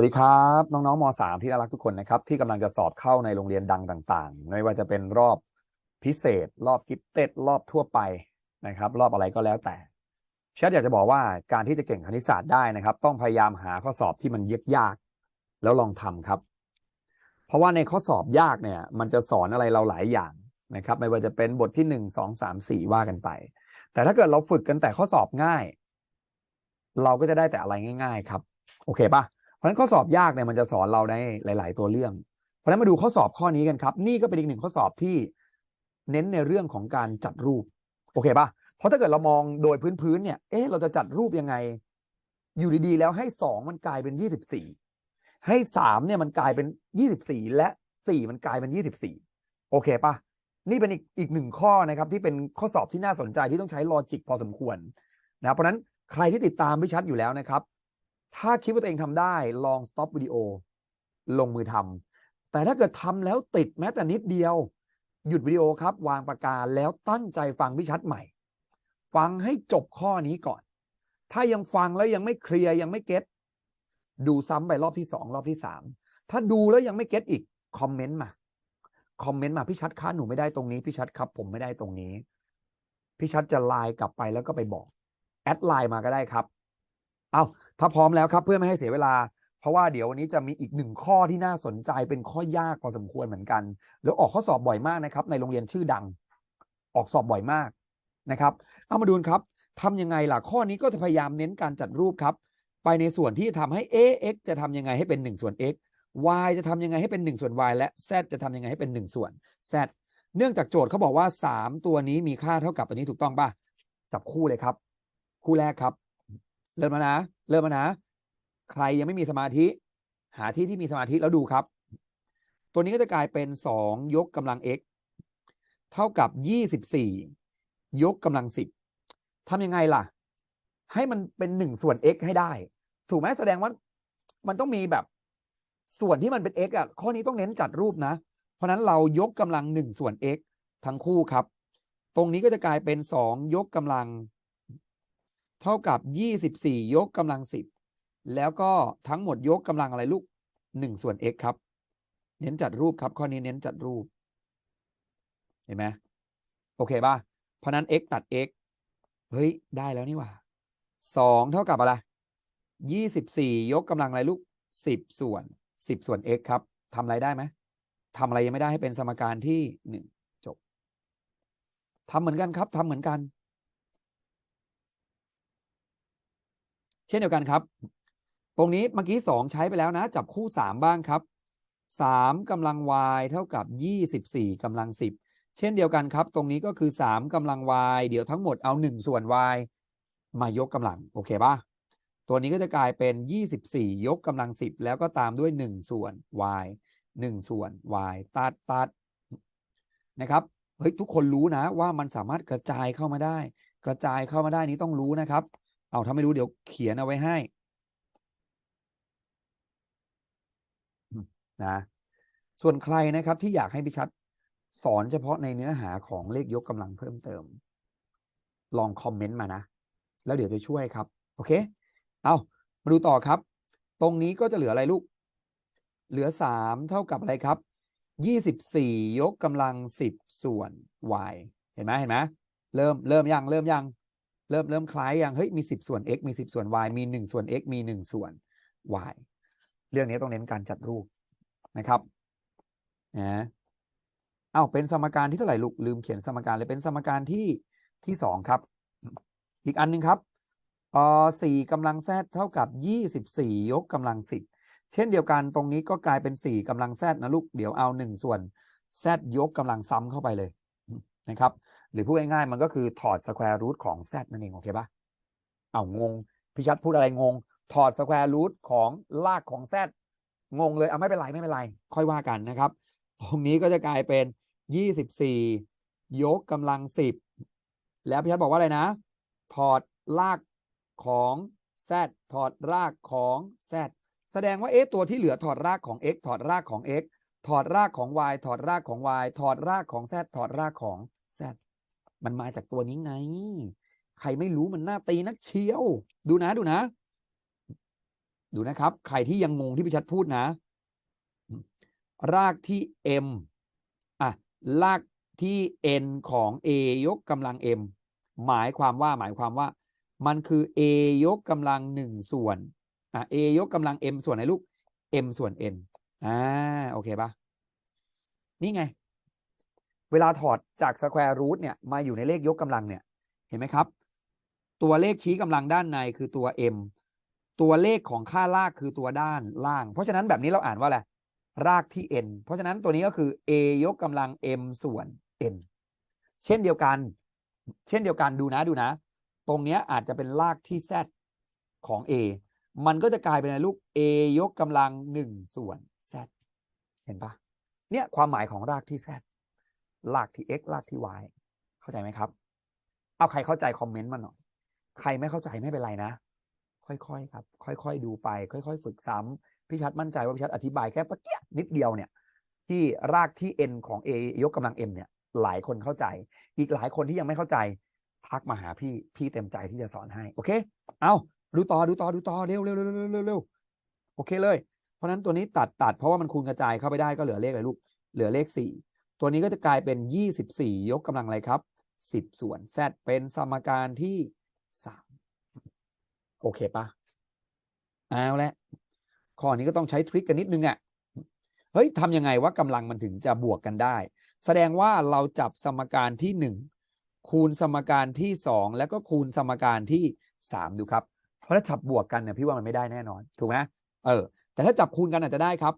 วัสดีครับ น้องๆม .3 ที่น่ารักทุกคนนะครับ ที่กำลังจะสอบเข้าในโรงเรียนดังต่างๆ ไม่ว่าจะเป็นรอบพิเศษ รอบกิฟเต็ดรอบทั่วไปนะครับ รอบอะไรก็แล้วแต่เชดอยากจะบอกว่าการที่จะเก่งคณิตศาสตร์ได้นะครับ ต้องพยายามหาข้อสอบที่มันยากๆแล้วลองทำครับ เพราะว่าในข้อสอบยากเนี่ย มันจะสอนอะไรเราหลายอย่างนะครับ ไม่ว่าจะเป็นบทที่หนึ่งสองสามสี่ว่ากันไป แต่ถ้าเกิดเราฝึกกันแต่ข้อสอบง่าย เราก็จะได้แต่อะไรง่าย ๆ ครับ โอเคป่ะ เพราะฉะนั้นข้อสอบยากเนี่ยมันจะสอนเราในหลาย ๆ ตัวเรื่อง เพราะฉะนั้นมาดูข้อสอบข้อนี้กันครับ นี่ก็เป็นอีกหนึ่งข้อสอบที่เน้นในเรื่องของการจัดรูปโอเคปะเพราะถ้าเกิดเรามองโดยพื้นๆเนี่ยเอ๊ะเราจะจัดรูปยังไง อยู่ดีๆ แล้วให้สองมันกลายเป็นยี่สิบสี่ให้สามเนี่ยมันกลายเป็นยี่สิบสี่และสี่มันกลายเป็นยี่สิบสี่โอเคปะนี่เป็นอีกอีกหนึ่งข้อนะครับที่เป็นข้อสอบที่น่าสนใจที่ต้องใช้ลอจิกพอสมควรนะเพราะฉะนั้นใครที่ติดตามพี่ชัดอยู่แล้วนะครับ ถ้าคิดว่าตัวเองทำได้ลองสต็อปวิดีโอลงมือทำแต่ถ้าเกิดทำแล้วติดแม้แต่นิดเดียว หยุดวิดีโอครับ วางปากกาแล้วตั้งใจฟังพี่ชัดใหม่ ฟังให้จบข้อนี้ก่อน ถ้ายังฟังแล้วยังไม่เคลียร์ยังไม่เก็ตดูซ้ำไปรอบที่สองรอบที่สามถ้าดูแล้วยังไม่เก็ตอีกคอมเมนต์มาคอมเมนต์มาพี่ชัดคะหนูไม่ได้ตรงนี้พี่ชัดครับ ผมไม่ได้ตรงนี้พี่ชัดจะไลน์กลับไปแล้วก็ไปบอกแอดไลน์มาก็ได้ครับ เอาถ้าพร้อมแล้วครับเพื่อไม่ให้เสียเวลา เพราะว่าเดี๋ยววันนี้จะมีอีกหนึ่งข้อที่น่าสนใจเป็นข้อยากพอสมควรเหมือนกัน แล้วออกข้อสอบบ่อยมากนะครับ ในโรงเรียนชื่อดัง ออกสอบบ่อยมากนะครับ เอามาดูครับทำยังไงล่ะข้อนี้ก็จะพยายามเน้นการจัดรูปครับ ไปในส่วนที่ทำให้ ax จะทำยังไงให้เป็น 1 ส่วน x y จะทำยังไงให้เป็น 1 ส่วน y และ z จะทำยังไงให้เป็น 1 ส่วน z เนื่องจากโจทย์เขาบอกว่า 3 ตัวนี้มีค่าเท่ากับตัวนี้ถูกต้องป่ะจับคู่เลยครับ คู่แรกครับ เริ่มแล้วนะ เริ่มแล้วนะ ใครยังไม่มีสมาธิ หาที่ที่มีสมาธิแล้วดูครับ ตัวนี้ก็จะกลายเป็น2ยกกำลัง x เท่ากับ24ยกกำลัง10ทำยังไงล่ะ ให้มันเป็น1ส่วน x ให้ได้ ถูกไหมแสดงว่ามันต้องมีแบบส่วนที่มันเป็น x อะ ข้อนี้ต้องเน้นจัดรูปนะ เพราะนั้นเรายกกำลัง1ส่วน x ทั้งคู่ครับ ตรงนี้ก็จะกลายเป็น2ยกกำลัง เท่ากับ 24 ยกกำลัง 10 แล้วก็ทั้งหมดยกกำลังอะไรลูก 1 ส่วน x ครับ เน้นจัดรูปครับ ข้อนี้เน้นจัดรูป เห็นไหมโอเคป่ะ เพราะนั้น x ตัด x เฮ้ย ได้แล้วนี่ว่าสองเท่ากับอะไรยี่สิบสี่ยกกำลังอะไรลูกสิบส่วนสิบส่วน x ครับทำอะไรได้ไหมทำอะไรยังไม่ได้ให้เป็นสมการที่หนึ่งจบทำเหมือนกันครับทำเหมือนกัน เช่นเดียวกันครับ ตรงนี้เมื่อกี้สองใช้ไปแล้วนะ จับคู่สามบ้างครับสามกำลัง y เท่ากับยี่สิบสี่กำลังสิบเช่นเดียวกันครับ ตรงนี้ก็คือ 3กำลัง y เดี๋ยวทั้งหมดเอา 1 ส่วน y มายกกำลัง โอเคป่ะ ตัวนี้ก็จะกลายเป็น 24 ยกกำลัง 10 แล้วก็ตามด้วย 1 ส่วน y 1 ส่วน y ตัดตัดนะครับเฮ้ยทุกคนรู้นะว่ามันสามารถกระจายเข้ามาได้ กระจายเข้ามาได้นี้ต้องรู้นะครับ เอาถ้าไม่รู้เดี๋ยวเขียนเอาไว้ให้นะส่วนใครนะครับที่อยากให้พิชัดสอนเฉพาะในเนื้อหาของเลขยกกำลังเพิ่มเติม ลองคอมเมนต์มานะ แล้วเดี๋ยวจะช่วยครับ โอเค เอามาดูต่อครับ ตรงนี้ก็จะเหลืออะไรลูก เหลือสามเท่ากับอะไรครับยี่สิบสี่ยกกำลังสิบส่วน y เห็นไหมเห็นไหมเริ่มเริ่มยังเริ่มยัง เริ่มเริ่มคล้ายอยังเฮ้ยมีสิบส่วน x มีสิบส่วน y มีหนึ่งส่วน x มีหนึ่งส่วน y เรื่องนี้ต้องเน้นการจัดรูปนะครับนะเอาเป็นสมการที่เท่าไหร่ลูกลืมเขียนสมการเลยเป็นสมการที่ที่สองครับ อีกอันหนึ่งครับเอ่อสี่กำลังแซดเท่ากับยี่สิบสี่ยกกำลังสิบเช่นเดียวกันตรงนี้ก็กลายเป็นสี่กำลังแซดนะลูกเดี๋ยวเอาหนึ่งส่วนแซดยกกำลังซ้ำเข้าไปเลยนะครับ หรือพูดง่ายๆมันก็คือถอดสแควร์รูทของแซดนั่นเองโอเคปะเอางงพิชัดพูดอะไรงง ถอดสแควร์รูทของลากของแซดงงเลยเอาไม่เป็นไรไม่เป็นไร ค่อยว่ากันนะครับ ตรงนี้ก็จะกลายเป็นยี่สิบสี่ยกกำลังสิบแล้วพี่ชัดบอกว่าอะไรนะ ถอดรากของ z ถอดรากของ z แสดงว่าเอ๊ะตัวที่เหลือถอดรากของ x ถอดรากของ x ถอดรากของ y ถอดรากของ y ถอดรากของ z ถอดรากของ z มันมาจากตัวนี้ไง ใครไม่รู้มันหน้าตีนักเชียว ดูนะดูนะ ดูนะครับ ใครที่ยังงงที่พี่ชัดพูดนะ รากที่ m อะรากที่ n ของ a ยกกำลัง m หมายความว่าหมายความว่า มันคือ a ยกกำลังหนึ่งส่วนอะ a ยกกำลัง m ส่วนไหนลูก m ส่วน n อ่าโอเคปะนี่ไง เวลาถอดจาก square root เนี่ยมาอยู่ในเลขยกกำลังเนี่ยเห็นไหมครับ ตัวเลขชี้กำลังด้านในคือตัว m ตัวเลขของค่ารากคือตัวด้านล่าง เพราะฉะนั้นแบบนี้เราอ่านว่าอะไรรากที่ n เพราะฉะนั้นตัวนี้ก็คือ a ยกกำลัง m ส่วน n เช่นเดียวกัน เช่นเดียวกันดูนะดูนะ ตรงเนี้ยอาจจะเป็นรากที่ z ของ a มันก็จะกลายเป็นอะไรลูก a ยกกำลัง1ส่วน z เห็นปะเนี่ยความหมายของรากที่ z รากที่ x รากที่ y เข้าใจไหมครับ เอาใครเข้าใจคอมเมนต์มาหน่อย ใครไม่เข้าใจไม่เป็นไรนะ ค่อยๆครับ ค่อยๆดูไป ค่อย ๆ ฝึกซ้ำพี่ชัดมั่นใจว่าพี่ชัดอธิบายแค่ปะเกียนิดเดียวเนี่ย ที่รากที่ n ของ a ยกกำลัง m เนี่ยหลายคนเข้าใจ อีกหลายคนที่ยังไม่เข้าใจ ทักมาหาพี่พี่เต็มใจที่จะสอนให้ โอเค เอาดูต่อดูต่อดูต่อเร็วเร็วเร็วเร็วเร็วเร็วโอเคเลย เพราะฉะนั้นตัวนี้ตัดตัดเพราะว่ามันคูณกระจายเข้าไปได้ก็เหลือเลขอะไรลูก เหลือเลขสี่ ตัวนี้ก็จะกลายเป็นยี่สิบสี่ยกกำลังอะไรครับสิบส่วน z เป็นสมการที่สามโอเคปะเอาละข้อนี้ก็ต้องใช้ทริคกันนิดนึงอะ่ะเฮ้ยทำยังไงว่ากำลังมันถึงจะบวกกันได้ แสดงว่าเราจับสมการที่หนึ่งคูณสมการที่สองแล้วก็คูณสมการที่สามดูครับ เพราะถ้าจับบวกกันเนี่ยพี่ว่ามันไม่ได้แน่นอน ถูกไหมเออแต่ถ้าจับคูณกันอาจจะได้ครับ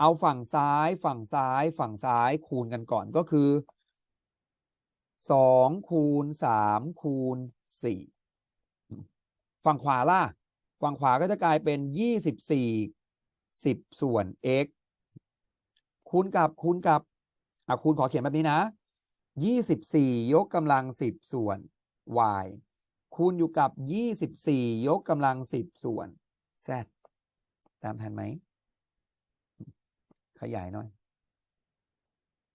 เอาฝั่งซ้าย ฝั่งซ้าย ฝั่งซ้ายคูณกันก่อนก็คือสองคูณสามคูณสี่ฝั่งขวาล่ะ ฝั่งขวาก็จะกลายเป็นยี่สิบสี่สิบส่วน x คูณกับคูณกับอะคูณขอเขียนแบบนี้นะยี่สิบสี่ยกกำลังสิบส่วน y คูณอยู่กับยี่สิบสี่ยกกำลังสิบส่วน z ตามทันไหม ขยายหน่อย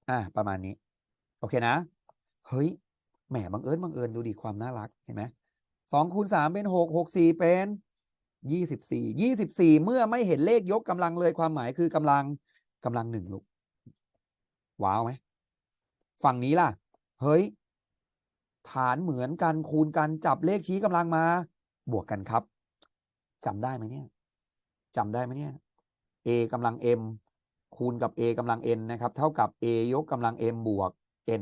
อ่า ประมาณนี้ โอเคนะ เฮ้ย แหม บังเอิญ บังเอิญ ดูดีความน่ารัก เห็นไหมสองคูณสามเป็นหกหกสี่เป็นยี่สิบสี่ยี่สิบสี่เมื่อไม่เห็นเลขยกกำลังเลยความหมายคือกำลังกำลังหนึ่งลูก ว้าวไหม ฝั่งนี้ล่ะ เฮ้ย ฐานเหมือนกันคูณกันจับเลขชี้กำลังมา บวกกันครับจำได้ไหมเนี่ยจำได้ไหมเนี่ย a กำลัง m คูณกับ a กำลัง n นะครับ เท่ากับ a ยกกำลัง m บวก n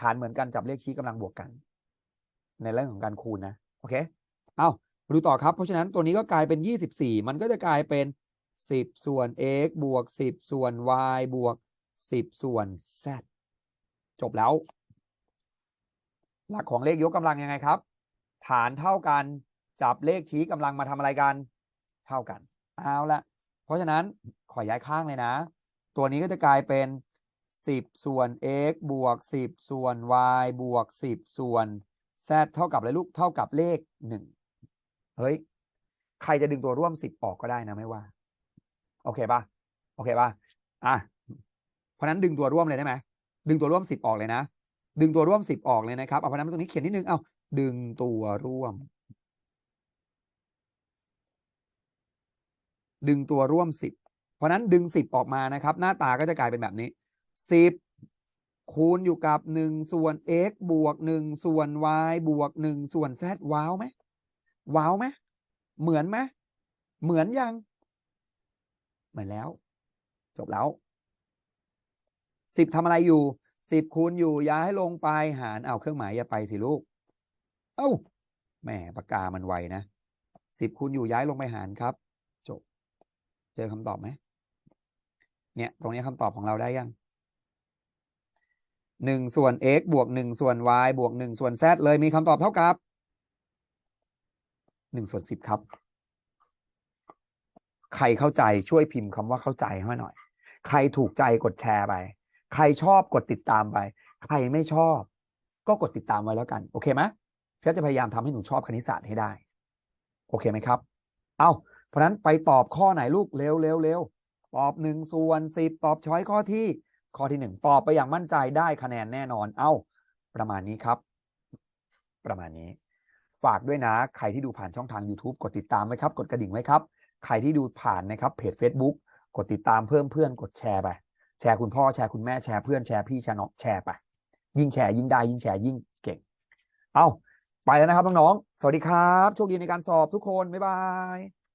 ฐานเหมือนกันจับเลขชี้กำลังบวกกัน ในเรื่องของการคูณนะ โอเค เอาดูต่อครับ เพราะฉะนั้นตัวนี้ก็กลายเป็น 24 มันก็จะกลายเป็น 10 ส่วน x บวก 10 ส่วน y บวก 10 ส่วน z จบแล้ว หลักของเลขยกกำลังยังไงครับ ฐานเท่ากัน จับเลขชี้กำลังมาทำอะไรกัน เท่ากัน เอาละ เพราะฉะนั้นขอย้ายข้างเลยนะ ตัวนี้ก็จะกลายเป็น 10 ส่วน x บวก 10 ส่วน y บวก 10 ส่วน z เท่ากับอะไรลูกเท่ากับเลข 1 เฮ้ย ใครจะดึงตัวร่วม 10 ออกก็ได้นะไม่ว่า โอเคปะโอเคปะอะ เพราะนั้นดึงตัวร่วมเลยได้ไหมดึงตัวร่วม 10 ออกเลยนะ ดึงตัวร่วม 10 ออกเลยนะครับเอาเพราะนั้นตรงนี้เขียนนิดนึงเอาดึงตัวร่วม ดึงตัวร่วม 10 เพราะนั้นดึง 10 ออกมานะครับ หน้าตาก็จะกลายเป็นแบบนี้ 10 คูณอยู่กับ 1 ส่วน x บวก 1 ส่วน y บวก 1 ส่วน z ว้าวไหมว้าวไหมเหมือนไหมเหมือนยัง เหมือนแล้ว จบแล้ว10ทำอะไรอยู่10คูณอยู่ย้ายให้ลงไปหารเอาเครื่องหมายอย่าไปสิลูก เอ้าแหมปากกามันไวนะ10คูณอยู่ย้ายลงไปหารครับ เจอคำตอบไหมเนี่ย ตรงนี้คำตอบของเราได้ยังหนึ่งส่วน x บวกหนึ่งส่วน y บวกหนึ่งส่วน z เลยมีคำตอบเท่ากับหนึ่งส่วนสิบครับ ใครเข้าใจช่วยพิมพ์คำว่าเข้าใจให้หน่อย ใครถูกใจกดแชร์ไป ใครชอบกดติดตามไป ใครไม่ชอบ ก็กดติดตามไว้แล้วกัน โอเคไหมพี่จะพยายามทำให้หนูชอบคณิตศาสตร์ให้ได้ โอเคไหมครับ เอา เพราะนั้นไปตอบข้อไหนลูกเร็วเร็วเร็วตอบหนึ่งส่วนสิบตอบช้อยข้อที่ข้อที่หนึ่งตอบไปอย่างมั่นใจได้คะแนนแน่นอน เอาประมาณนี้ครับ ประมาณนี้ ฝากด้วยนะ ใครที่ดูผ่านช่องทาง YouTube กดติดตามไว้ครับ กดกระดิ่งไว้ครับ ใครที่ดูผ่านนะครับเพจ Facebook กดติดตามเพิ่มเพื่อนกดแชร์ไป แชร์คุณพ่อแชร์คุณแม่แชร์เพื่อนแชร์พี่แชร์น้องแชร์ไป ยิ่งแชร์ยิ่งได้ยิ่งแชร์ยิ่งเก่ง เอาไปแล้วนะครับน้องๆ สวัสดีครับ โชคดีในการสอบทุกคน บ๊ายบาย